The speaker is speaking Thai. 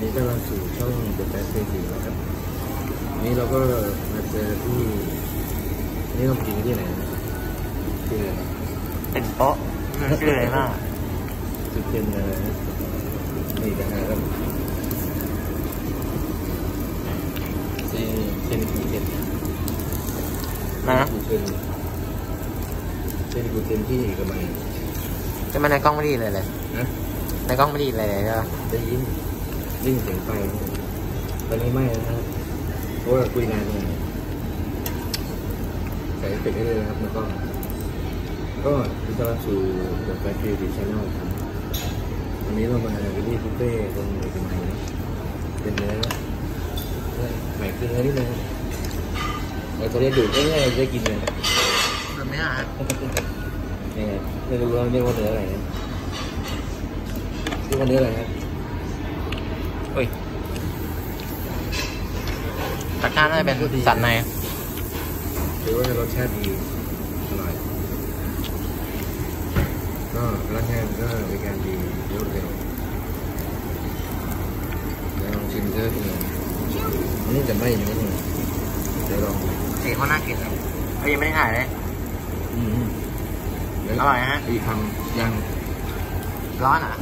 นี้ก็เราสู่ช่องเดอะแฟชั่นทีแล้วครับวันนี้เราก็มาเจอที่อันนี่เรากินที่ไหนนะที่ไหนนะเป็นโป๊ะมันชื่ออะไรบ้างจุดเป็นอะไรนะนี่กันนะครับเซนเซนกูเทนนะกูเทนเซนกูเทนที่กระบังจะมาในกล้องไม่ดีเลยเลยนะในกล้องไม่ดีเลยเลยก็ได้ยินได้ ยินเสียงไฟตอนนี้ไม่นะฮะเพราะว่าคุยงานเนี่ยใส่เอฟเฟกต์ได้เลยนะครับ แล้วก็ ก็ที่ต้อนรับสู่ The Fat Beauty Channel ครับวันนี้เรามาวิลลี่บุฟเฟ่ตรงเอกมัยนะเป็นเนื้อใหม่คือเนื้อนิดนึงเราจะได้ดูดง่ายๆจะได้กินเลยมันไม่หายังไงไม่รู้ว่าเรียกว่าเนื้ออะไรนะเรียกว่าเนื้ออะไรครับ เฮ้ยตะกร้าน่าจะเป็นสันในถือว่ารสชาติดีอร่อยก็พนักงานก็บริการดีรวดเร็วเดี๋ยวลองชิมเจอเป็นไงอันนี้จะไหม้อยู่นิดนึงเดี๋ยวลองสีเขาน่ากินครับเฮ้ยยังไม่ได้ถ่ายเลยอืมเดี๋วอร่อยฮะอีกคำยังร้อนเหรอะ